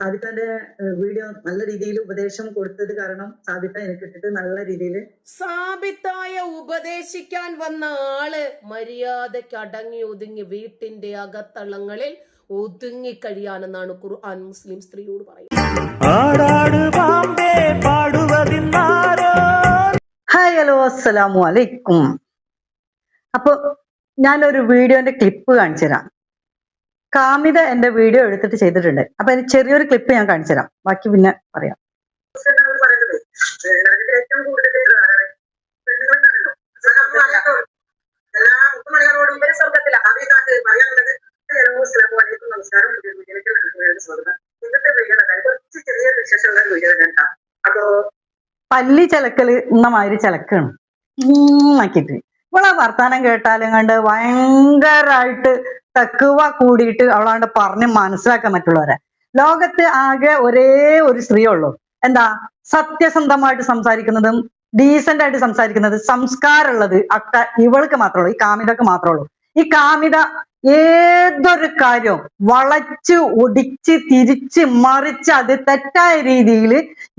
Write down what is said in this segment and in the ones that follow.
സാദിഖാന്റെ video നല്ല രീതിയിൽ ഉപദേശം കൊടുത്തത് കാരണം സാദിഖ എനിക്ക് ഇട്ടിട്ട് നല്ല രീതിയിൽ സാബിത്തായ ഉപദേശിക്കാൻ വന്ന ആൾ മര്യാദയ്ക്ക് അടങ്ങി ഒതുങ്ങി വീട്ടിന്റെ അകത്തളങ്ങളിൽ ഒതുങ്ങി കഴിയാനെന്നാണ് ഖുർആൻ മുസ്ലിം സ്ത്രീയോട് പറയുന്നത്. ആടാട് പാമ്പേ പാടുവതിന്നാരോ ഹായ് ഹലോ അസ്സലാമു അലൈക്കും. അപ്പൊ ഞാനൊരു വീഡിയോന്റെ ക്ലിപ്പ് കാണിച്ചു തരാം കാമിത എന്റെ വീഡിയോ എടുത്തിട്ട് ചെയ്തിട്ടുണ്ട്. അപ്പൊ അതിന് ചെറിയൊരു ക്ലിപ്പ് ഞാൻ കാണിച്ചു തരാം. ബാക്കി പിന്നെ പറയാം. പല്ലി ചിലക്കൽ എന്ന മാതിരി ചിലക്കാണ്. ആക്കിയിട്ട്. ഇവളെ വർത്താനം കേട്ടാലും കണ്ട് ഭയങ്കരായിട്ട് തക്കുവ കൂടിയിട്ട് അവളാണ്ട് പറഞ്ഞ് മനസ്സിലാക്കാൻ മറ്റുള്ളവരെ ലോകത്ത് ആകെ ഒരേ ഒരു സ്ത്രീ ഉള്ളൂ. എന്താ? സത്യസന്ധമായിട്ട് സംസാരിക്കുന്നതും ഡീസെന്റ് ആയിട്ട് സംസാരിക്കുന്നത് സംസ്കാരമുള്ളത് അക്ക ഇവൾക്ക് മാത്രമേ ഉള്ളൂ ഈ കാമിതക്ക് മാത്രമേ ഉള്ളൂ. ഈ കാമിത ഏതൊരു കാര്യവും വളച്ച് ഒടിച്ച് തിരിച്ച് മറിച്ച് അത് തെറ്റായ രീതിയിൽ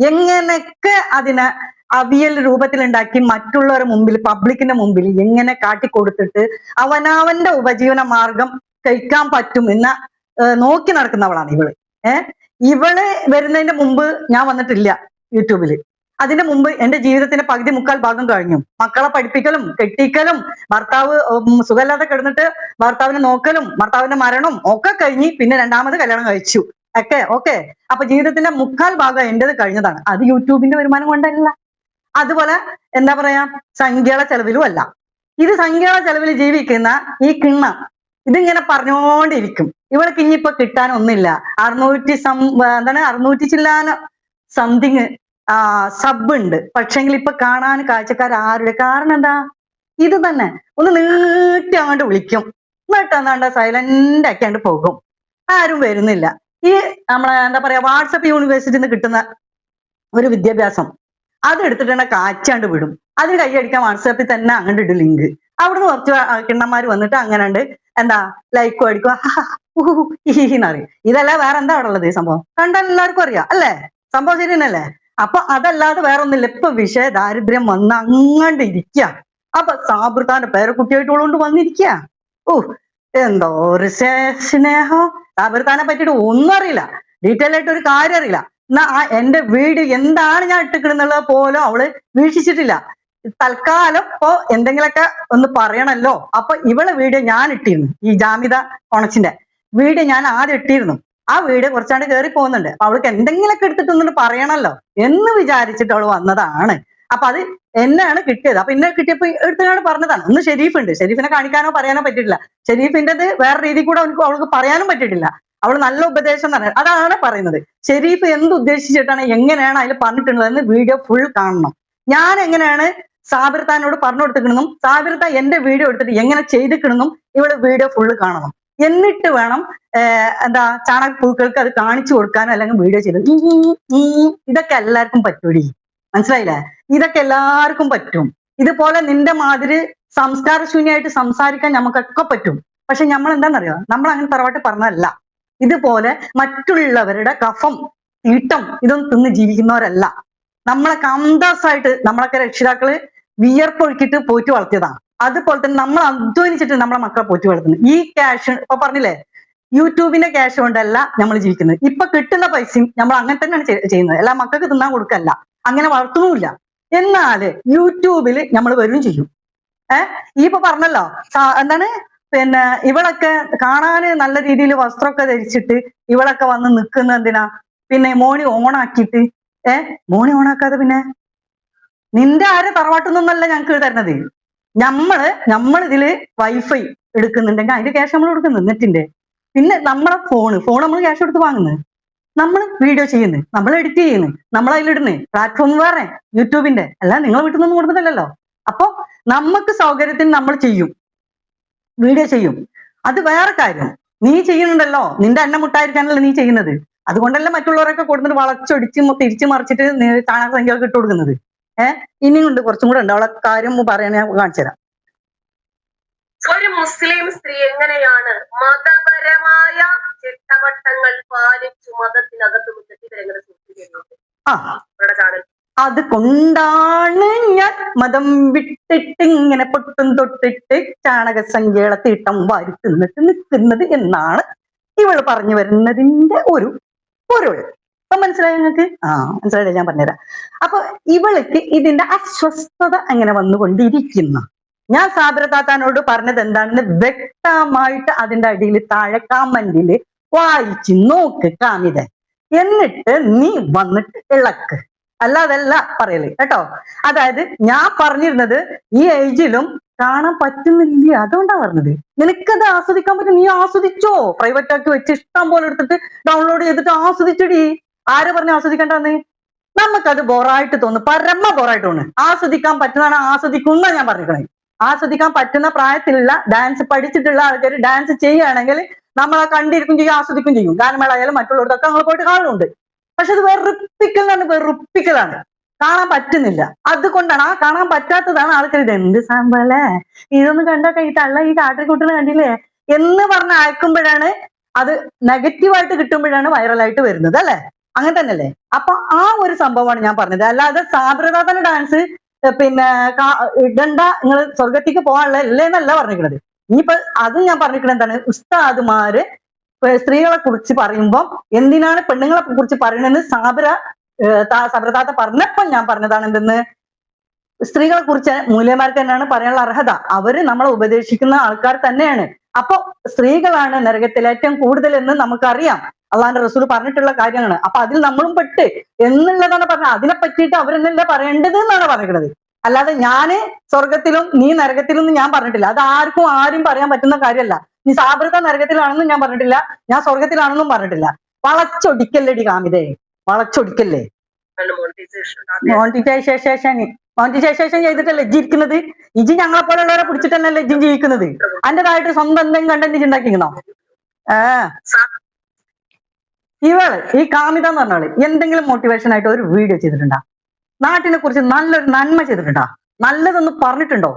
എങ്ങനെയൊക്കെ അതിനെ അവിയൽ രൂപത്തിലുണ്ടാക്കി മറ്റുള്ളവരുടെ മുമ്പിൽ പബ്ലിക്കിന്റെ മുമ്പിൽ എങ്ങനെ കാട്ടിക്കൊടുത്തിട്ട് അവനവന്റെ ഉപജീവന മാർഗം കഴിക്കാൻ പറ്റും എന്ന നോക്കി നടക്കുന്നവളാണ് ഇവൾ. ഏഹ് ഇവൾ വരുന്നതിന്റെ മുമ്പ് ഞാൻ വന്നിട്ടില്ല യൂട്യൂബിൽ അതിന്റെ മുമ്പ് എന്റെ ജീവിതത്തിന്റെ പകുതി മുക്കാൽ ഭാഗം കഴിഞ്ഞു. മക്കളെ പഠിപ്പിക്കലും കെട്ടിക്കലും ഭർത്താവ് സുഖമില്ലാതെ കിടന്നിട്ട് ഭർത്താവിനെ നോക്കലും ഭർത്താവിന്റെ മരണം ഒക്കെ കഴിഞ്ഞ് പിന്നെ രണ്ടാമത് കല്യാണം കഴിച്ചു. ഒക്കെ ഓക്കെ അപ്പൊ ജീവിതത്തിന്റെ മുക്കാൽ ഭാഗം എന്റെത് കഴിഞ്ഞതാണ്. അത് യൂട്യൂബിന്റെ വരുമാനം കൊണ്ടല്ല. അതുപോലെ എന്താ പറയാ? സംഖ്യകളെ ചെലവിലും അല്ല. ഇത് സംഖ്യകളെ ചെലവിൽ ജീവിക്കുന്ന ഈ കിണ്ണം ഇതിങ്ങനെ പറഞ്ഞോണ്ടിരിക്കും. ഇവൾക്ക് ഇനിയിപ്പോ കിട്ടാനൊന്നുമില്ല അറുന്നൂറ്റി സം എന്താണ്? അറുന്നൂറ്റി ചില്ലാന സംതിങ് ആ സബ് ഉണ്ട്. പക്ഷെങ്കിൽ ഇപ്പൊ കാണാൻ കാഴ്ചക്കാർ ആരുടെ കാരണം എന്താ? ഇത് തന്നെ. ഒന്ന് നീട്ടി അങ്ങോട്ട് വിളിക്കും. എന്നിട്ട് എന്താണ്ട? സൈലന്റ് ആക്കിയാണ്ട് പോകും. ആരും വരുന്നില്ല. ഈ നമ്മളെ എന്താ പറയാ? വാട്സപ്പ് യൂണിവേഴ്സിറ്റിന്ന് കിട്ടുന്ന ഒരു വിദ്യാഭ്യാസം. അത് എടുത്തിട്ട് കാച്ചാണ്ട് വിടും. അതിന് കൈയടിക്കാൻ വാട്സാപ്പിൽ തന്നെ അങ്ങോട്ട് ഇടും ലിങ്ക് അവിടുന്ന് കുറച്ച് കിണ്ണന്മാർ വന്നിട്ട് അങ്ങനെ ഉണ്ട് എന്താ ലൈക്കും അടിക്കും എന്നറിയും ഇതല്ല വേറെ എന്താ അവിടെ ഉള്ളത് ഈ സംഭവം? കണ്ടാൽ എല്ലാവർക്കും അറിയാം അല്ലേ? സംഭവം ശരി തന്നെയല്ലേ അപ്പൊ അതല്ലാതെ വേറെ ഒന്നുമില്ല ഇപ്പൊ വിഷയ ദാരിദ്ര്യം വന്ന് അങ്ങണ്ട് ഇരിക്കുക അപ്പൊ സാബൃത്താന്റെ പേരക്കുട്ടിയായിട്ടുള്ളതുകൊണ്ട് വന്നിരിക്കുക ഓ എന്തോ ഒരു സ്നേ- സ്നേഹം. സാബൃത്താനെ പറ്റിയിട്ട് ഒന്നും അറിയില്ല. ഡീറ്റെയിൽ ആയിട്ട് ഒരു കാര്യം അറിയില്ല. എന്റെ വീട് എന്താണ് ഞാൻ ഇട്ടിക്കണെന്നുള്ളത് പോലും അവൾ വീക്ഷിച്ചിട്ടില്ല. തൽക്കാലം ഇപ്പൊ എന്തെങ്കിലുമൊക്കെ ഒന്ന് പറയണല്ലോ. അപ്പൊ ഇവളെ വീഡിയോ ഞാൻ ഇട്ടിരുന്നു ഈ ജാമിത കൊണച്ചിന്റെ വീഡിയോ ഞാൻ ആദ്യം ഇട്ടിരുന്നു. ആ വീഡിയോ കുറച്ചാണ്ട് കയറി പോകുന്നുണ്ട്. അപ്പൊ അവൾക്ക് എന്തെങ്കിലുമൊക്കെ എടുത്തിട്ടൊന്നും പറയണല്ലോ എന്ന് വിചാരിച്ചിട്ട് അവൾ വന്നതാണ്. അപ്പൊ അത് എന്നെയാണ് കിട്ടിയത്. അപ്പൊ എന്നെ കിട്ടിയപ്പോ എടുത്തുകൊണ്ട് പറഞ്ഞതാണ് ഒന്ന് ഷെരീഫ് ഉണ്ട് ഷെരീഫിനെ കാണിക്കാനോ പറയാനോ പറ്റിയിട്ടില്ല. ഷെരീഫിന്റെത് വേറെ രീതി കൂടെ അവൾക്ക് അവൾക്ക് പറയാനും പറ്റിയിട്ടില്ല. അവൾ നല്ല ഉപദേശം പറയുന്നത് അതാണ് പറയുന്നത്. ഷെരീഫ് എന്ത് ഉദ്ദേശിച്ചിട്ടാണ് എങ്ങനെയാണ് അതിൽ പറഞ്ഞിട്ടുള്ളതെന്ന് വീഡിയോ ഫുൾ കാണണം. ഞാൻ എങ്ങനെയാണ് സാബിർത്താനോട് പറഞ്ഞു കൊടുത്തിക്കണമെന്നും സാബിർത്ത എന്റെ വീഡിയോ എടുത്തിട്ട് എങ്ങനെ ചെയ്തിക്കണമെന്നും ഇവൾ വീഡിയോ ഫുള്ള് കാണണം. എന്നിട്ട് വേണം എന്താ ചാണകപ്പൂക്കൾക്ക് അത് കാണിച്ചു കൊടുക്കാനോ അല്ലെങ്കിൽ വീഡിയോ ചെയ്ത് ഇതൊക്കെ എല്ലാവർക്കും പറ്റൂടി. മനസ്സിലായില്ലേ? ഇതൊക്കെ എല്ലാവർക്കും പറ്റും. ഇതുപോലെ നിന്റെ മാതിരി സംസ്കാരശൂന്യമായിട്ട് സംസാരിക്കാൻ നമുക്കൊക്കെ പറ്റും. പക്ഷെ നമ്മൾ എന്താണെന്നറിയോ നമ്മൾ അങ്ങനെ തറവാട്ട് പറഞ്ഞതല്ല. ഇതുപോലെ മറ്റുള്ളവരുടെ കഫം ഈട്ടം ഇതൊന്നും തിന്ന് ജീവിക്കുന്നവരല്ല. നമ്മളെ അന്തസ്സായിട്ട് നമ്മളൊക്കെ രക്ഷിതാക്കൾ വിയർപ്പൊഴുക്കിട്ട് പോറ്റി വളർത്തിയതാണ്. അതുപോലെ തന്നെ നമ്മൾ അധ്വാനിച്ചിട്ട് നമ്മളെ മക്കളെ പോറ്റി വളർത്തുന്നത് ഈ ക്യാഷ് ഇപ്പൊ പറഞ്ഞില്ലേ യൂട്യൂബിന്റെ ക്യാഷ് കൊണ്ടല്ല നമ്മൾ ജീവിക്കുന്നത്. ഇപ്പൊ കിട്ടുന്ന പൈസയും നമ്മൾ അങ്ങനെ തന്നെയാണ് ചെയ്- ചെയ്യുന്നത്. എല്ലാ മക്കൾക്ക് തിന്നാൻ കൊടുക്കല്ല. അങ്ങനെ വളർത്തുന്നുമില്ല. എന്നാൽ യൂട്യൂബിൽ നമ്മൾ വരും ചെയ്യും. ഏഹ് ഈ ഇപ്പൊ പറഞ്ഞല്ലോ എന്താണ്? പിന്നെ ഇവളൊക്കെ കാണാന് നല്ല രീതിയിൽ വസ്ത്രമൊക്കെ ധരിച്ചിട്ട് ഇവളൊക്കെ വന്ന് നിൽക്കുന്ന എന്തിനാ? പിന്നെ മോണി ഓണാക്കിയിട്ട്. ഏ? മോണി ഓണാക്കാതെ പിന്നെ? നിന്റെ ആരെ തറവാട്ടുന്നല്ല ഞങ്ങൾക്ക് തരുന്നത്. നമ്മൾ നമ്മൾ വൈഫൈ എടുക്കുന്നുണ്ടെങ്കിൽ അതിന്റെ ക്യാഷ് നമ്മൾ കൊടുക്കുന്നത് നെറ്റിന്റെ. പിന്നെ നമ്മളെ ഫോണ് ഫോൺ നമ്മൾ ക്യാഷ് കൊടുത്ത് വാങ്ങുന്നത്. നമ്മൾ വീഡിയോ ചെയ്യുന്നു നമ്മൾ എഡിറ്റ് ചെയ്യുന്നു നമ്മൾ അതിലിടുന്നു. പ്ലാറ്റ്ഫോം വേറെ യൂട്യൂബിന്റെ. അല്ല നിങ്ങൾ വീട്ടിൽ നിന്നും കൊടുക്കുന്നില്ലല്ലോ. അപ്പൊ നമുക്ക് സൗകര്യത്തിന് നമ്മൾ ചെയ്യും. വീഡിയോ ചെയ്യും. അത് വേറെ കാര്യം. നീ ചെയ്യുന്നുണ്ടല്ലോ. നിന്റെ എണ്ണ മുട്ടായിരിക്കാനല്ലോ നീ ചെയ്യുന്നത്. അതുകൊണ്ടല്ല മറ്റുള്ളവരൊക്കെ കൊടുത്തിട്ട് വളച്ചൊടിച്ച് തിരിച്ചു മറിച്ചിട്ട് നീ ചാണക സംഖ്യകൾക്ക് ഇട്ട് കൊടുക്കുന്നത്. ഏഹ് ഇനിയും ഉണ്ട് കുറച്ചും കൂടെ ഉണ്ട്. അവളെ കാര്യം പറയാൻ ഞാൻ കാണിച്ചു തരാം. ഒരു മുസ്ലിം സ്ത്രീ എങ്ങനെയാണ് മതപരമായ ചിട്ടവട്ടങ്ങൾ പാലിച്ചു മതത്തിനകത്ത് സൂക്ഷിക്കുന്നുണ്ട് ആ. അവരുടെ അത് കൊണ്ടാണ് ഞാൻ മതം വിട്ടിട്ട് ഇങ്ങനെ പൊട്ടും തൊട്ടിട്ട് ചാണകസംഖ്യകളെ തീട്ടം വാരി തിന്നിട്ട് നിൽക്കുന്നത് എന്നാണ് ഇവൾ പറഞ്ഞു വരുന്നതിന്റെ ഒരു പൊരുൾ. അപ്പൊ മനസ്സിലായി നിങ്ങൾക്ക്? ആ മനസ്സിലായില്ല? ഞാൻ പറഞ്ഞുതരാം. അപ്പൊ ഇവൾക്ക് ഇതിന്റെ അസ്വസ്ഥത അങ്ങനെ വന്നുകൊണ്ടിരിക്കുന്നു. ഞാൻ സാബിര താത്താനോട് പറഞ്ഞത് എന്താണെന്ന് വ്യക്തമായിട്ട് അതിന്റെ അടിയിൽ താഴെ കമന്റിൽ വായിച്ച് നോക്ക് കാമിത എന്നിട്ട് നീ വന്നിട്ട് ഇളക്ക്. അല്ലാതല്ല പറയൽ. കേട്ടോ? അതായത് ഞാൻ പറഞ്ഞിരുന്നത് ഈ ഏജിലും കാണാൻ പറ്റുന്നില്ല? അതുകൊണ്ടാ പറഞ്ഞത്. നിനക്കത് ആസ്വദിക്കാൻ പറ്റും. നീ ആസ്വദിച്ചോ? പ്രൈവറ്റ് ആക്കി വെച്ച് ഇഷ്ടം പോലെ എടുത്തിട്ട് ഡൗൺലോഡ് ചെയ്തിട്ട് ആസ്വദിച്ചടി. ആരെ പറഞ്ഞു ആസ്വദിക്കണ്ടെന്ന്? നമുക്കത് ബോറായിട്ട് തോന്നും പരമ ബോറായിട്ട് തോന്നുന്നു. ആസ്വദിക്കാൻ പറ്റുന്നതാണ് ആസ്വദിക്കുന്ന ഞാൻ പറഞ്ഞിരിക്കണേ. ആസ്വദിക്കാൻ പറ്റുന്ന പ്രായത്തിലുള്ള ഡാൻസ് പഠിച്ചിട്ടുള്ള ആൾക്കാർ ഡാൻസ് ചെയ്യുകയാണെങ്കിൽ നമ്മളെ കണ്ടിരിക്കും ചെയ്യും ആസ്വദിക്കും ചെയ്യും. ഗാനമേളായാലും മറ്റുള്ളവർക്കൊക്കെ നമ്മൾ പോയിട്ട് കാണുന്നുണ്ട്. പക്ഷെ അത് വെറുപ്പിക്കലാണ് വെറുപ്പിക്കലാണ്. കാണാൻ പറ്റുന്നില്ല. അതുകൊണ്ടാണ് ആ കാണാൻ പറ്റാത്തതാണ് ആൾക്കാർ ഇത് എന്ത് സംഭവല്ലേ? ഇതൊന്നും കണ്ടാ കൈ തള്ള ഈ കാട്ടിക്കൂട്ടിന് കണ്ടില്ലേ? എന്ന് പറഞ്ഞ് അയക്കുമ്പോഴാണ് അത് നെഗറ്റീവായിട്ട് കിട്ടുമ്പോഴാണ് വൈറലായിട്ട് വരുന്നത് അല്ലെ? അങ്ങനെ തന്നെയല്ലേ? അപ്പൊ ആ ഒരു സംഭവമാണ് ഞാൻ പറഞ്ഞത്. അല്ലാതെ സാബ്രതാതന ഡാൻസ് പിന്നെ ഇടണ്ട നിങ്ങൾ സ്വർഗത്തേക്ക് പോകാനുള്ള അല്ലേ എന്നല്ല പറഞ്ഞിരിക്കുന്നത്. ഇനിയിപ്പോ അത് ഞാൻ പറഞ്ഞിരിക്കുന്നത് എന്താണ്? ഉസ്താദുമാര് സ്ത്രീകളെ കുറിച്ച് പറയുമ്പോൾ എന്തിനാണ് പെണ്ണുങ്ങളെ കുറിച്ച് പറയണെന്ന് സാബര സബ്രതാത്ത പറഞ്ഞപ്പോൾ ഞാൻ പറഞ്ഞതാണ് എന്തെന്ന്? സ്ത്രീകളെ കുറിച്ച് മൂല്യമാർക്ക് തന്നെയാണ് പറയാനുള്ള അർഹത. അവർ നമ്മളെ ഉപദേശിക്കുന്ന ആൾക്കാർ തന്നെയാണ്. അപ്പൊ സ്ത്രീകളാണ് നരകത്തിൽ ഏറ്റവും കൂടുതൽ എന്ന് നമുക്കറിയാം. അള്ളാന്റെ റസൂൽ പറഞ്ഞിട്ടുള്ള കാര്യമാണ് അപ്പൊ അതിൽ നമ്മളും പെട്ട് എന്നുള്ളതാണ് പറഞ്ഞത്. അതിനെ പറ്റിയിട്ട് അവരെന്നല്ല പറയേണ്ടത് എന്നാണ് പറയുന്നത് അല്ലാതെ ഞാൻ സ്വർഗത്തിലും നീ നരകത്തിലും ഞാൻ പറഞ്ഞിട്ടില്ല. അത് ആർക്കും ആരും പറയാൻ പറ്റുന്ന കാര്യമല്ല. നീ സാബൃത നരകത്തിലാണെന്നും ഞാൻ പറഞ്ഞിട്ടില്ല. ഞാൻ സ്വർഗത്തിലാണെന്നും പറഞ്ഞിട്ടില്ല. വളച്ചൊടിക്കല്ലേടി കാമിതേ. വളച്ചൊടിക്കല്ലേ? മോണിറ്റൈസേഷൻ മോണിറ്റൈസേഷൻ ചെയ്തിട്ടല്ലേ ജീവിക്കുന്നത് ഇരിക്കുന്നത്? ഇജി ഞങ്ങളെ പോലുള്ളവരെ പിടിച്ചിട്ടല്ലേ ഇജ്ജും ജീവിക്കുന്നത്? അതിന്റെതായിട്ട് സ്വന്തം എന്തെങ്കിലും കണ്ടന്റ് ഉണ്ടാക്കിക്കണോ ഏ ഇവൾ ഈ കാമിത എന്ന് പറഞ്ഞാൽ എന്തെങ്കിലും മോട്ടിവേഷൻ ആയിട്ട് ഒരു വീഡിയോ ചെയ്തിട്ടുണ്ടാ? നാട്ടിനെ കുറിച്ച് നല്ലൊരു നന്മ ചെയ്തിട്ടുണ്ടാ? നല്ലതൊന്ന് പറഞ്ഞിട്ടുണ്ടോ?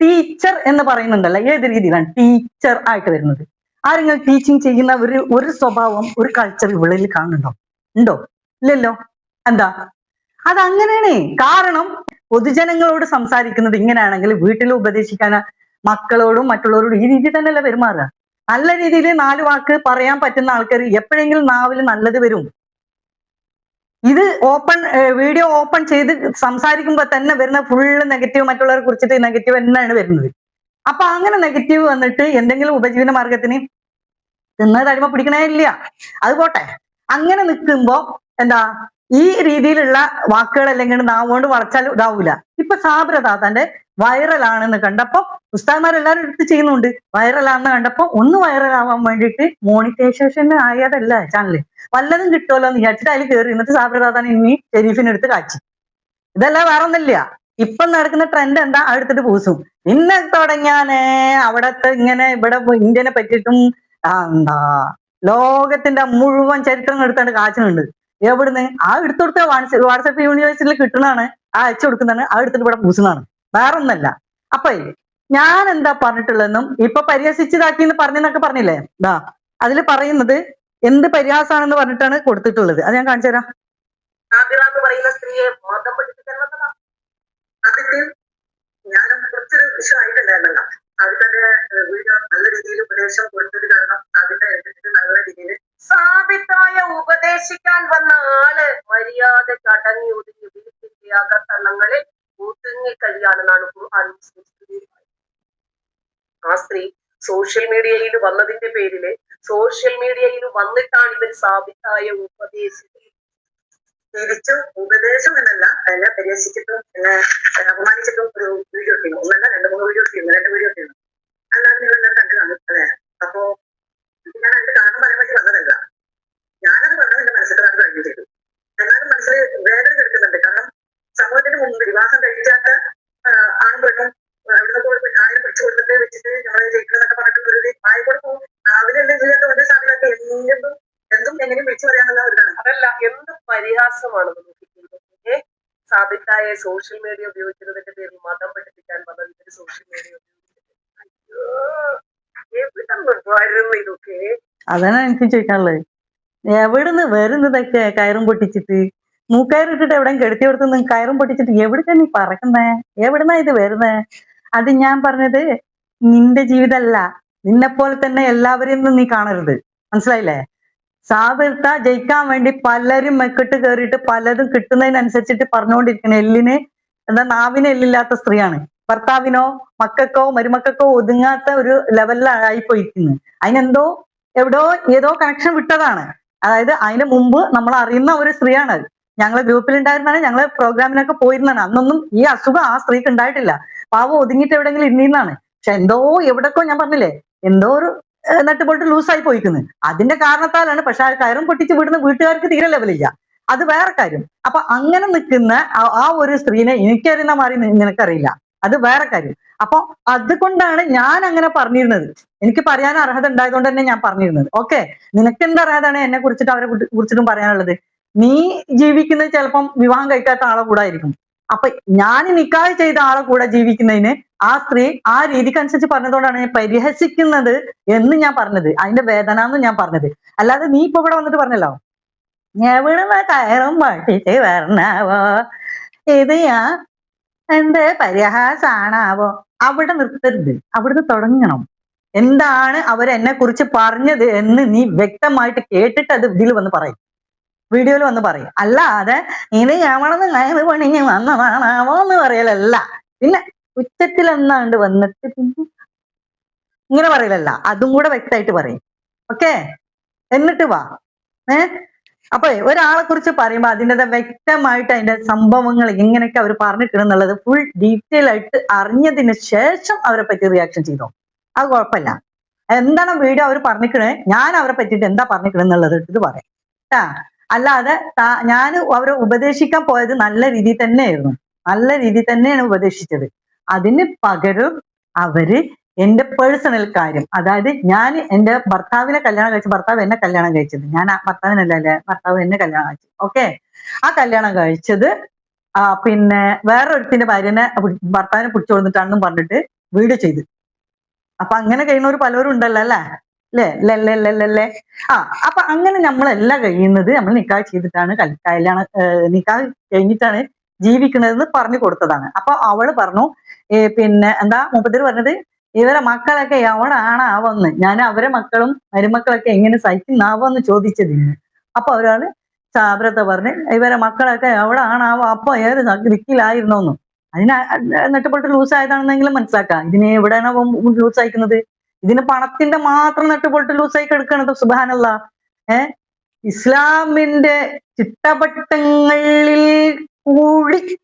ടീച്ചർ എന്ന് പറയുന്നുണ്ടല്ലോ. ഏത് രീതിയിലാണ്? ടീച്ചർ ആയിട്ട് വരുന്നത്. ആരെങ്കിലും ടീച്ചിങ് ചെയ്യുന്ന ഒരു ഒരു സ്വഭാവം ഒരു കൾച്ചർ ഇവളിൽ കാണുന്നുണ്ടോ? ഉണ്ടോ? ഇല്ലല്ലോ? എന്താ? അത് അതങ്ങനെയാണ്. കാരണം പൊതുജനങ്ങളോട് സംസാരിക്കുന്നത് ഇങ്ങനെയാണെങ്കിൽ വീട്ടിൽ ഉപദേശിക്കാൻ മക്കളോടും മറ്റുള്ളവരോടും ഈ രീതിയിൽ തന്നെയല്ല പെരുമാറുക. നല്ല രീതിയിൽ നാല് വാക്ക് പറയാൻ പറ്റുന്ന ആൾക്കാർ എപ്പോഴെങ്കിലും നാവിൽ നല്ലത് വരും. ഇത് ഓപ്പൺ വീഡിയോ ഓപ്പൺ ചെയ്ത് സംസാരിക്കുമ്പോൾ തന്നെ വരുന്ന ഫുള്ള് നെഗറ്റീവ് മറ്റുള്ളവരെ കുറിച്ചിട്ട് നെഗറ്റീവ് തന്നെയാണ് വരുന്നത്. അപ്പൊ അങ്ങനെ നെഗറ്റീവ് വന്നിട്ട് എന്തെങ്കിലും ഉപജീവന മാർഗത്തിന് തിന്നത് അടിമ പിടിക്കണേ ഇല്ല. അത് പോട്ടെ. അങ്ങനെ നിൽക്കുമ്പോ എന്താ ഈ രീതിയിലുള്ള വാക്കുകൾ അല്ലെങ്കിൽ നാവുകൊണ്ട് വളച്ചാൽ ഇതാവൂല. ഇപ്പൊ സാബ്രതാ താത്താന്റെ വൈറലാണെന്ന് കണ്ടപ്പോ ഉസ്താദ്മാരെല്ലാരും എടുത്ത് ചെയ്യുന്നുണ്ട്. വൈറലാണെന്ന് കണ്ടപ്പോ ഒന്ന് വൈറലാവാൻ വേണ്ടിയിട്ട് മോണിറ്റൈസേഷൻ ആയതല്ല ചാനൽ വല്ലതും കിട്ടുമല്ലോ എന്ന് വിചാരിച്ചിട്ട് അതിൽ കയറി ഇന്നത്തെ സാബ്രദാദാൻ ഇനി ഷെരീഫിനെടുത്ത് കാച്ചി. ഇതല്ല വേറെ ഒന്നുമില്ല ഇപ്പൊ നടക്കുന്ന ട്രെൻഡ് എന്താ? അടുത്തിട്ട് പൂസും. ഇന്നെ തുടങ്ങിയാനേ അവിടത്തെ ഇങ്ങനെ ഇവിടെ ഇന്ത്യനെ പറ്റിയിട്ടും എന്താ ലോകത്തിന്റെ മുഴുവൻ ചരിത്രം എടുത്താണ്ട് കാച്ചുന്നുണ്ട് എവിടുന്ന്? ആ എടുത്തു കൊടുത്ത വാട്സപ്പ് യൂണിവേഴ്സിറ്റിയിൽ കിട്ടുന്നതാണ്. ആ അയച്ചു കൊടുക്കുന്നതാണ്. ആ എടുത്തിട്ട് ഇവിടെ പൂസുന്നതാണ്. വേറെ ഒന്നല്ല അപ്പൊ ഞാൻ എന്താ പറഞ്ഞിട്ടുള്ളതെന്നും ഇപ്പൊ പരിഹസിച്ചതാക്കി എന്ന് പറഞ്ഞെന്നൊക്കെ പറഞ്ഞില്ലേ? ദാ അതിൽ പറയുന്നത് എന്ത് പരിഹാസമാണെന്ന് പറഞ്ഞിട്ടാണ് കൊടുത്തിട്ടുള്ളത്. അത് ഞാൻ കാണിച്ചു തരാം. എന്ന് പറയുന്ന സ്ത്രീയെ നല്ല രീതിയിൽ ഉപദേശം നല്ല രീതിയിൽ സാബിത്തായ ഉപദേശിക്കാൻ വന്ന ആൾ മര്യാദ ചടങ്ങി ഒതുങ്ങി വീട്ടിന്റെ അകത്തള്ളങ്ങളിൽ ഒതുങ്ങി കഴിയാണെന്നാണ് ഖുർആൻ മുസ്ലിം ആ സ്ത്രീ സോഷ്യൽ മീഡിയയിൽ വന്നതിന്റെ പേരിൽ സോഷ്യൽ മീഡിയയിൽ വന്നിട്ടാണ് ഇവർ സാബിത്തായ ഉപദേശിച്ചത്. തിരിച്ചും ഉപദേശം എന്നല്ല എന്നെ പരിഹസിച്ചിട്ടും എന്നെ അപമാനിച്ചിട്ടും ഒരു വീഡിയോ ചെയ്യും ഒന്നല്ല രണ്ട് മൂന്ന് വീഡിയോ ചെയ്യുന്നു രണ്ട് വീഡിയോ ചെയ്യുന്നു അല്ലാതെ നിങ്ങൾ എല്ലാം കണ്ടു കാണും അല്ലെ? അപ്പോ ഞാൻ അതിന്റെ കാരണം പറയാൻ വേണ്ടി വന്നതല്ല. ഞാനത് പറഞ്ഞത് എന്റെ മനസ്സിൽ അത് കഴിഞ്ഞു ചെയ്തു എന്നാലും മനസ്സിൽ വേദന എടുക്കുന്നുണ്ട് കാരണം സമൂഹത്തിന് മുമ്പ് വിവാഹം കഴിക്കാത്ത ആണും പെണ്ണും അവിടുന്ന് കൂടെ ആയിരം പിടിച്ചു കൊടുത്തിട്ട് വെച്ചിട്ട് ഞങ്ങളെ ജയിക്കണമെന്നൊക്കെ പറഞ്ഞിട്ട് ഒരു ആയിക്കോടെ പോകും. അവരെല്ലാം ചെയ്യാത്ത ഒരു സാധനമൊക്കെ എന്തും എന്തും എങ്ങനെയും വിളിച്ചു പറയാനുള്ള ഒരു അതല്ല എന്ത് പരിഹാസമാണ് സാബിത്തായ സോഷ്യൽ മീഡിയ ഉപയോഗിക്കുന്നതിന്റെ പേരിൽ മതം പഠിപ്പിക്കാൻ വന്നത് ഇവർ സോഷ്യൽ മീഡിയ വരുന്നു ഇതൊക്കെ? അതാണ് എനിക്ക് ചോദിക്കാനുള്ളത്. എവിടുന്ന് വരുന്നതൊക്കെ കയറും പൊട്ടിച്ചിട്ട് മൂക്കയറിട്ടിട്ട് എവിടെ കെടുത്തി കൊടുത്തു കയറും പൊട്ടിച്ചിട്ട് എവിടുത്തെ നീ പറക്കുന്നേ? എവിടുന്നാ ഇത് വരുന്നേ? അത് ഞാൻ പറഞ്ഞത് നിന്റെ ജീവിതമല്ല നിന്നെ പോലെ തന്നെ എല്ലാവരെയും നീ കാണരുത്. മനസ്സിലായില്ലേ? സാബിർത്ത ജയിക്കാൻ വേണ്ടി പലരും മെക്കിട്ട് കയറിയിട്ട് പലതും കിട്ടുന്നതിനനുസരിച്ചിട്ട് പറഞ്ഞുകൊണ്ടിരിക്കുന്ന എല്ലിന് എന്താ നാവിന് എല്ലില്ലാത്ത സ്ത്രീയാണ്. ഭർത്താവിനോ മക്കൾക്കോ മരുമക്കൾക്കോ ഒതുങ്ങാത്ത ഒരു ലെവലിലായി പോയിരിക്കുന്നു അതിനെന്തോ എവിടോ ഏതോ കണക്ഷൻ വിട്ടതാണ്. അതായത് അതിന് മുമ്പ് നമ്മൾ അറിയുന്ന ഒരു സ്ത്രീയാണ്. ഞങ്ങളെ ഗ്രൂപ്പിൽ ഉണ്ടായിരുന്നാണ് ഞങ്ങളെ പ്രോഗ്രാമിനൊക്കെ പോയിരുന്നാണ്. അന്നൊന്നും ഈ അസുഖം ആ സ്ത്രീക്ക് ഉണ്ടായിട്ടില്ല. പാവം ഒതുങ്ങിട്ട് എവിടെങ്കിലും ഇരുന്നിരുന്നാണ്. പക്ഷെ എന്തോ എവിടെക്കോ ഞാൻ പറഞ്ഞില്ലേ എന്തോ ഒരു നട്ടുപോട്ട് ലൂസായി പോയിക്കുന്നു. അതിന്റെ കാരണത്താലാണ് പക്ഷെ ആ കയറും പൊട്ടിച്ച് വിടുന്ന വീട്ടുകാർക്ക് തീരെ ലെവലില്ല അത് വേറെ കാര്യം. അപ്പൊ അങ്ങനെ നിൽക്കുന്ന ആ- ഒരു സ്ത്രീനെ എനിക്കറിയുന്ന മാറി നിനക്കറിയില്ല. അത് വേറെ കാര്യം. അപ്പൊ അതുകൊണ്ടാണ് ഞാൻ അങ്ങനെ പറഞ്ഞിരുന്നത്. എനിക്ക് പറയാൻ അർഹത ഉണ്ടായതുകൊണ്ട് തന്നെ ഞാൻ പറഞ്ഞിരുന്നത്. ഓക്കെ? നിനക്ക് എന്ത് അർഹതയാണ് എന്നെ കുറിച്ചിട്ട് അവരെ കുറിച്ചിട്ടും പറയാനുള്ളത്? നീ ജീവിക്കുന്നത് ചിലപ്പം വിവാഹം കഴിക്കാത്ത ആളെ കൂടെ ആയിരിക്കും. അപ്പൊ ഞാൻ നിക്കാഹ് ചെയ്ത ആളെ കൂടെ ജീവിക്കുന്നതിന് ആ സ്ത്രീ ആ രീതിക്ക് അനുസരിച്ച് പറഞ്ഞതുകൊണ്ടാണ് ഞാൻ പരിഹസിക്കുന്നത് എന്ന് ഞാൻ പറഞ്ഞത്. അതിന്റെ വേദന എന്ന് ഞാൻ പറഞ്ഞത്. അല്ലാതെ നീ ഇപ്പൊ ഇവിടെ വന്നിട്ട് പറഞ്ഞല്ലോ എവിടുന്ന കയറും പട്ടിട്ട് വരണാവോ? ഇത് ഞാൻ എന്റെ പരിഹാസാണാവോ? അവിടെ നിർത്തരുത്. അവിടുന്ന് തുടങ്ങണം. എന്താണ് അവരെന്നെ കുറിച്ച് പറഞ്ഞത് എന്ന് നീ വ്യക്തമായിട്ട് കേട്ടിട്ട് അത് ഇതിൽ വന്ന് പറയും. വീഡിയോയിൽ വന്ന് പറയും. അല്ലാതെ ഇത് ഞമ്മളത് ലൈവ് പണിഞ്ഞ് വന്നതാണാവോ എന്ന് പറയലല്ല. പിന്നെ ഉച്ചത്തിൽ എന്നാണ്ട് വന്നിട്ട് പിന്നെ ഇങ്ങനെ പറയലല്ല. അതും കൂടെ വ്യക്തമായിട്ട് പറയും. ഓക്കെ? എന്നിട്ട് വാ. ഏ? അപ്പൊ ഒരാളെ കുറിച്ച് പറയുമ്പോ അതിന്റെ വ്യക്തമായിട്ട് അതിന്റെ സംഭവങ്ങൾ എങ്ങനെയൊക്കെ അവർ പറഞ്ഞിട്ടുണ്ടെന്നുള്ളത് ഫുൾ ഡീറ്റെയിൽ ആയിട്ട് അറിഞ്ഞതിന് ശേഷം അവരെ പറ്റി റിയാക്ഷൻ ചെയ്തോ. അത് കുഴപ്പമില്ല. എന്താണ് വീഡിയോ അവർ പറഞ്ഞിക്കണേ ഞാൻ അവരെ പറ്റിയിട്ട് എന്താ പറഞ്ഞിക്കണേ എന്നുള്ളത് ഇത് പറയാം. അല്ലാതെ ഞാൻ അവരെ ഉപദേശിക്കാൻ പോയത് നല്ല രീതിയിൽ തന്നെയായിരുന്നു. നല്ല രീതിയിൽ തന്നെയാണ് ഉപദേശിച്ചത്. അതിന് പകരം അവർ എന്റെ പേഴ്സണൽ കാര്യം അതായത് ഞാൻ എന്റെ ഭർത്താവിനെ കല്യാണം കഴിച്ചു ഭർത്താവ് എന്നെ കല്യാണം കഴിച്ചത്. ഞാൻ ഭർത്താവിനല്ല ഭർത്താവ് എന്നെ കല്യാണം കഴിച്ചു. ഓക്കെ ആ കല്യാണം കഴിച്ചത് ആ പിന്നെ വേറൊരുത്തിന്റെ ഭാര്യനെ ഭർത്താവിനെ പിടിച്ചു കൊടുത്തിട്ടാണെന്നും പറഞ്ഞിട്ട് വീഡിയോ ചെയ്ത്. അപ്പൊ അങ്ങനെ കഴിയുന്നവർ പലരും ഉണ്ടല്ലോ അല്ലേ? അല്ലേ അല്ലേ അല്ലേ അല്ലേ ആ അപ്പൊ അങ്ങനെ നമ്മളെല്ലാം കഴിയുന്നത് നമ്മൾ നിക്കാഹ് ചെയ്തിട്ടാണ് കല്യാണം ഏഹ് നിക്കാഹ് കഴിഞ്ഞിട്ടാണ് ജീവിക്കുന്നതെന്ന് പറഞ്ഞു കൊടുത്തതാണ്. അപ്പൊ അവൾ പറഞ്ഞു പിന്നെ എന്താ മുപ്പത്തിര് പറഞ്ഞത്? ഇവരെ മക്കളൊക്കെ എവിടാണ് ആവെന്ന്? ഞാൻ അവരെ മക്കളും മരുമക്കളൊക്കെ എങ്ങനെ സഹിക്കുന്നാവോന്ന് ചോദിച്ചതിന്. അപ്പൊ ഒരാൾ സാബ്രത പറഞ്ഞ് ഇവരെ മക്കളൊക്കെ എവിടാണാവോ അപ്പൊ ഏത് ദിക്കിലായിരുന്നോന്നു അതിന് നെട്ടുപൊട്ട് ലൂസ് ആയതാണെന്നെങ്കിലും മനസ്സിലാക്കാം. ഇതിനെ എവിടെയാണ് ലൂസ് അയക്കുന്നത് ഇതിന് പണത്തിന്റെ മാത്രം നട്ടുപൊട്ട് ലൂസ് ആയി കിടക്കണത് സുബാനല്ല ഏർ ഇസ്ലാമിന്റെ ചിട്ടവട്ടങ്ങളിൽ കൂടി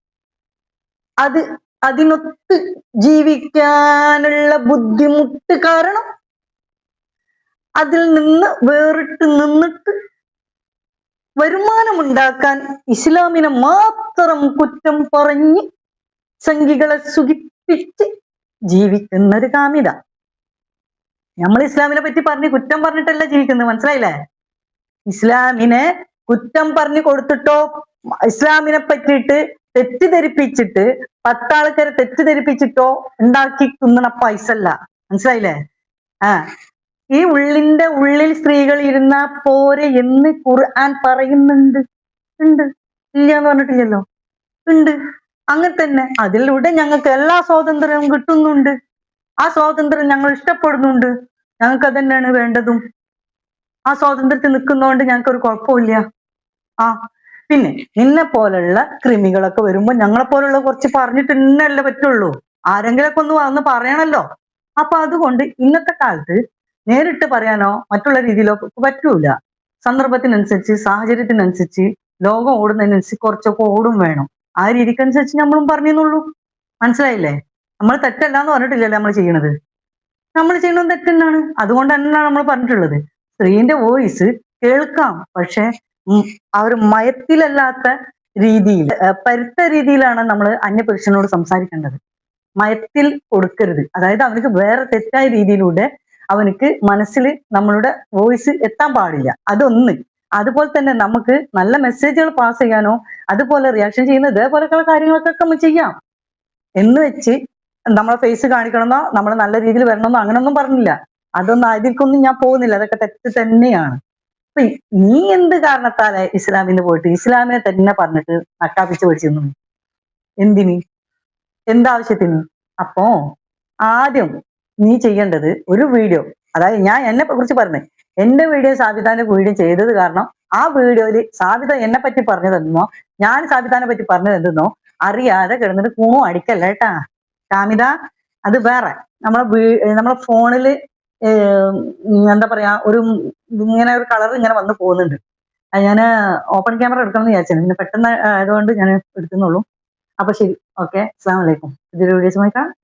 അത് അതിനൊത്ത് ജീവിക്കാനുള്ള ബുദ്ധിമുട്ട് കാരണം അതിൽ നിന്ന് വേറിട്ട് നിന്നിട്ട് വരുമാനമുണ്ടാക്കാൻ ഇസ്ലാമിനെ മാത്രം കുറ്റം പറഞ്ഞ് സംഖികളെ സുഖിപ്പിച്ച് ജീവിക്കുന്നൊരു കാമിത. നമ്മൾ ഇസ്ലാമിനെ പറ്റി പറഞ്ഞ് കുറ്റം പറഞ്ഞിട്ടല്ല ജീവിക്കുന്നത് മനസ്സിലായില്ലേ? ഇസ്ലാമിനെ കുറ്റം പറഞ്ഞു കൊടുത്തിട്ടോ ഇസ്ലാമിനെ പറ്റിയിട്ട് തെറ്റിദ്ധരിപ്പിച്ചിട്ട് പത്താൾക്കാരെ തെറ്റിദ്ധരിപ്പിച്ചിട്ടോ ഉണ്ടാക്കി തിന്നണ പൈസ അല്ല മനസ്സിലായില്ലേ? ആ ഈ ഉള്ളിന്റെ ഉള്ളിൽ സ്ത്രീകൾ ഇരുന്നാ പോരെ എന്ന് ഖുർആൻ പറയുന്നുണ്ട്. ഉണ്ട്. ഇല്ല എന്ന് പറഞ്ഞിട്ടില്ലല്ലോ. ഉണ്ട്. അങ്ങനെ തന്നെ. അതിലൂടെ ഞങ്ങൾക്ക് എല്ലാ സ്വാതന്ത്ര്യവും കിട്ടുന്നുണ്ട്. ആ സ്വാതന്ത്ര്യം ഞങ്ങൾ ഇഷ്ടപ്പെടുന്നുണ്ട്. ഞങ്ങൾക്ക് അതന്നെയാണ് വേണ്ടതും? ആ സ്വാതന്ത്ര്യത്തിൽ നിൽക്കുന്നതുകൊണ്ട് ഞങ്ങൾക്ക് ഒരു കുഴപ്പമില്ല ആ പിന്നെ നിന്നെ പോലുള്ള കൃമികളൊക്കെ വരുമ്പോ ഞങ്ങളെ പോലുള്ള കുറച്ച് പറഞ്ഞിട്ട് ഇന്നല്ലേ പറ്റുള്ളൂ. ആരെങ്കിലൊക്കെ ഒന്ന് വന്ന് പറയണല്ലോ. അപ്പൊ അതുകൊണ്ട് ഇന്നത്തെ കാലത്ത് നേരിട്ട് പറയാനോ മറ്റുള്ള രീതിയിലോ പറ്റൂല. സന്ദർഭത്തിനനുസരിച്ച് സാഹചര്യത്തിനനുസരിച്ച് ലോകം ഓടുന്നതിനനുസരിച്ച് കുറച്ചൊക്കെ ഓടും വേണം. ആ രീതിക്കനുസരിച്ച് നമ്മളും പറഞ്ഞെന്നുള്ളൂ. മനസ്സിലായില്ലേ? നമ്മൾ തെറ്റല്ല എന്ന് പറഞ്ഞിട്ടില്ലല്ലോ നമ്മൾ ചെയ്യണത്. നമ്മൾ ചെയ്യണത് തെറ്റെന്നാണ്. അതുകൊണ്ട് തന്നെയാണ് നമ്മൾ പറഞ്ഞിട്ടുള്ളത്. സ്ത്രീന്റെ വോയിസ് കേൾക്കാം പക്ഷെ ആ ഒരു മയത്തിലല്ലാത്ത രീതിയിൽ പരുത്ത രീതിയിലാണ് നമ്മൾ അന്യപുരുഷനോട് സംസാരിക്കേണ്ടത്. മയത്തിൽ കൊടുക്കരുത്. അതായത് അവനക്ക് വേറെ തെറ്റായ രീതിയിലൂടെ അവനക്ക് മനസ്സിൽ നമ്മളുടെ വോയിസ് എത്താൻ പാടില്ല. അതൊന്ന്. അതുപോലെ തന്നെ നമുക്ക് നല്ല മെസ്സേജുകൾ പാസ് ചെയ്യാനോ അതുപോലെ റിയാക്ഷൻ ചെയ്യുന്ന ഇതേപോലെയുള്ള കാര്യങ്ങളൊക്കെ നമ്മൾ ചെയ്യാം. എന്ന് വെച്ച് നമ്മളെ ഫേസ് കാണിക്കണമെന്നോ നമ്മൾ നല്ല രീതിയിൽ വരണമെന്നോ അങ്ങനൊന്നും പറഞ്ഞില്ല. അതൊന്നും അതിൽക്കൊന്നും ഞാൻ പോകുന്നില്ല. അതൊക്കെ തെറ്റ് തന്നെയാണ്. അപ്പൊ നീ എന്ത് കാരണത്താലെ ഇസ്ലാമിന് പോയിട്ട്? ഇസ്ലാമിനെ തന്നെ പറഞ്ഞിട്ട് നക്കാപ്പിച്ച് പഠിച്ചു എന്തിന്? എന്താവശ്യത്തിന്? അപ്പോ ആദ്യം നീ ചെയ്യേണ്ടത് ഒരു വീഡിയോ. അതായത് ഞാൻ എന്നെ കുറിച്ച് പറഞ്ഞേ. എന്റെ വീഡിയോ സാബിതാന്റെ വീഡിയോ ചെയ്തത് കാരണം ആ വീഡിയോയിൽ സാബിത എന്നെ പറ്റി പറഞ്ഞതെന്നോ ഞാൻ സാബിതാനെ പറ്റി പറഞ്ഞതെന്തെന്നോ അറിയാതെ കിടന്നിട്ട് കൂണും അടിക്കല്ല കേട്ടാ. കാമിത അത് വേറെ. നമ്മളെ നമ്മളെ ഫോണിൽ എന്താ പറയാ ഒരു ഇങ്ങനെ ഒരു കളർ ഇങ്ങനെ വന്ന് പോകുന്നുണ്ട്. അത് ഞാൻ ഓപ്പൺ ക്യാമറ എടുക്കണം എന്ന് പിന്നെ പെട്ടെന്ന് ആയതുകൊണ്ട് ഞാൻ എടുക്കുന്നുള്ളൂ. അപ്പൊ ശരി. ഓക്കെ. അസ്സാം വലൈക്കും ഇതൊരു വീഡിയോസുമായി കാണാം.